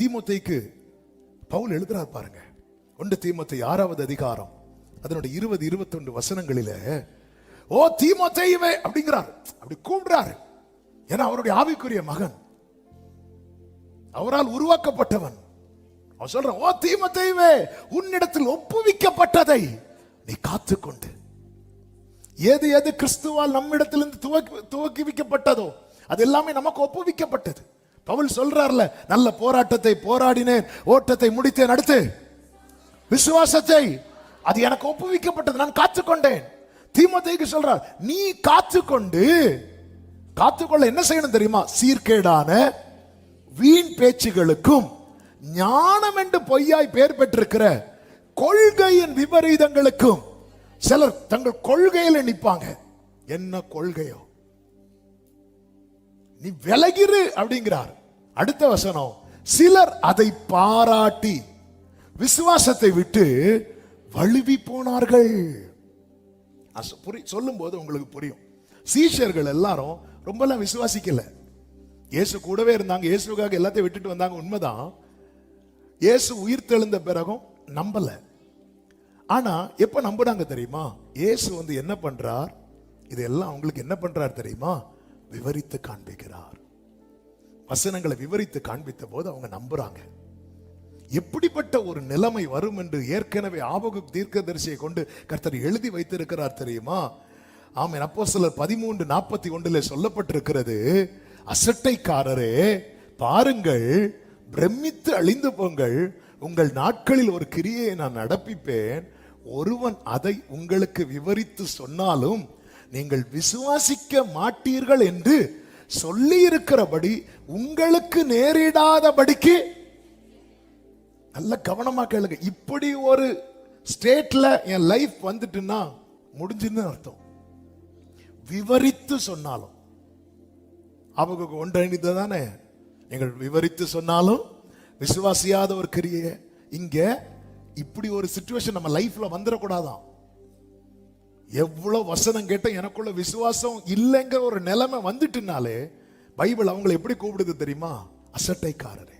தீமோத்தேயுக்கு பவுல் எழுதுறார் பாருங்க. ஒன்று தீமத்தை ஆறாவது அதிகாரம் அதனுடைய இருபது இருபத்தொன்று வசனங்களில ஓ தீமோத்தேயுவே அப்படிங்கிறார். அப்படி கூப்பிடுறாரு. ஏன்னா அவருடைய ஆவிக்குரிய மகன். அவரால் உருவாக்கப்பட்டவன். அவன் சொல்றான் ஓ தீமோத்தேயுவே உன்னிடத்தில் ஒப்புவிக்கப்பட்டதை நீ காத்துக்கொண்டு. எது எது கிறிஸ்துவால் நம்மிடத்திலிருந்து துவக்கி துவக்கி வைக்கப்பட்டதோ அது எல்லாமே நமக்கு ஒப்புவிக்கப்பட்டது. பவுல் சொல்றார்ல நல்ல போராட்டத்தை போராடினேன் ஓட்டத்தை முடித்தேன் அடுத்து. விசுவாசத்தை அது எனக்கு ஒப்புவிக்கப்பட்டது நான் காத்துக்கொண்டேன். தீமத்தைக்கு சொல்றார் நீ காத்துக்கொண்டு காத்துக்கொள்ள என்ன செய்யணும் தெரியுமா? சீர்கேடான வீண் பேச்சுகளுக்கும் ஞானம் என்று பொய்யாய் பெயர் பெற்றிருக்கிற கொள்கையின் விபரீதங்களுக்கும் சிலர் தங்கள் கொள்கையில நிற்பாங்க. என்ன கொள்கையோ? நீ விலகிரு அப்படிங்கிறார். அடுத்த வசனம் சிலர் அதை பாராட்டி விசுவாசத்தை விட்டு வழுவி போனார்கள். சொல்லும் போது உங்களுக்கு புரியும். சீஷர்கள் எல்லாரும் ரொம்பலாம் விசுவாசிக்கல. இயேசு கூடவே இருந்தாங்க இயேசுக்காக எல்லாத்தையும் விட்டுட்டு வந்தாங்க உண்மைதான். இயேசு உயிர் தெழுந்த பிறகும் நம்பல. ஆனா எப்ப நம்புனாங்க தெரியுமா? இயேசு வந்து என்ன பண்றார்? இதெல்லாம் அவங்களுக்கு என்ன பண்றார் தெரியுமா? விவரித்து காண்பிக்கிறார். வசனங்களை விவரித்து காண்பித்த போது அவங்க நம்புறாங்க. எப்படிப்பட்ட ஒரு நிலைமை வரும் என்று ஏற்கனவே ஆபகு தீர்க்கதரிசியை கொண்டு கர்த்தர் எழுதி வைத்திருக்கிறார் தெரியுமா? ஆமென். அப்போ சிலர் பதிமூன்று நாற்பத்தி ஒன்றில் சொல்லப்பட்டிருக்கிறது அசட்டைக்காரரே பாருங்கள் பிரமித்து அழிந்து போங்கள். உங்கள் நாட்களில் ஒரு கிரியை நான் நடப்பிப்பேன். ஒருவன் அதை உங்களுக்கு விவரித்து சொன்னாலும் நீங்கள் விசுவாசிக்க மாட்டீர்கள் என்று சொல்லி இருக்கிறபடி உங்களுக்கு நேரிடாதபடிக்கு நல்ல கவனமா கேளுங்க. இப்படி ஒரு ஸ்டேட்ல என் லைஃப் வந்துட்டுன்னா முடிஞ்சுன்னு அர்த்தம். விவரித்து சொன்னாலும். அவங்க ஒன்றிணைந்து தானே நீங்கள் விவரித்து சொன்னாலும் விசுவாசியாத ஒரு கிரியை இங்க இப்படி ஒரு சுச்சுவேஷன் நம்ம லைஃப்ல வந்துடக்கூடாதான். எவ்வளோ வசனம் கேட்டால் எனக்குள்ள விசுவாசம் இல்லைங்கிற ஒரு நிலைமை வந்துட்டுனாலே பைபிள் அவங்களை எப்படி கூப்பிடுது தெரியுமா? அசட்டைக்காரரே.